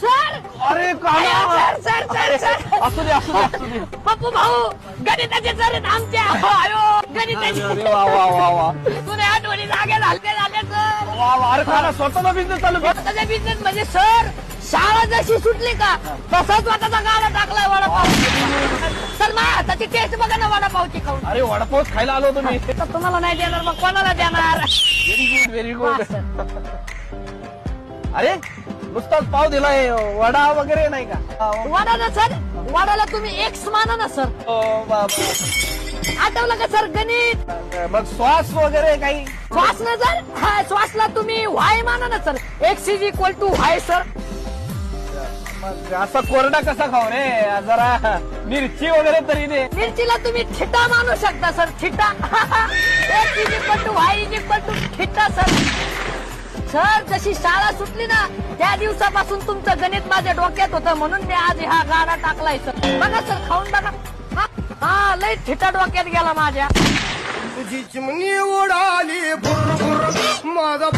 Sir अरे sir sir sir. Sir असू दे असू दे असू दे. पप्पू भाऊ गणिताचे सर आहेत आमच्या. अयो अरे गणिताचे अरे वा वा वा. वा आठवणी जागे झाले झाले सर. वा वा अरे काना स्वतःचा बिझनेस चालू कर. स्वतःचा बिझनेस म्हणजे सर शाळा जशी सुटली का तसाच स्वतःचा गाडा टाकलाय वडापाव. सर माझ्या हाताची टेस्ट बघा ना वडापावची खाऊन. अरे वडापाव खायला आलो मी. तर तुम्हाला नाही देणार मग कोणाला देणार? Very good very good. अरे नुसताच पाव दिलाय वडा वगैरे नाही का? वडा ना सर. वडाला तुम्ही एक्स माना ना सर. ओ, बाप. आठवलं का सर गणित? मग श्वास वगैरे काही? श्वास ना सर? हा श्वासला तुम्ही व्हाय माना ना sir. X is equal to Y sir. मग असा कोरडा कसा खाऊ रे? जरा मिरची वगैरे तरी दे. मिरचीला तुम्ही ठिटा मानू शकता sir. Theta X is equal to Y is equal to theta sir. Sir जशी शाळा सुटली ना त्या दिवसापासून तुमचं गणित माझ्या डोक्यात होतं म्हणून मी आज हा गाडा टाकलाय सर. बघा सर खाऊन बघा. हा, हा लय ठिटा डोक्यात गेला माझ्या. तुझी चिमणी उडाली माझा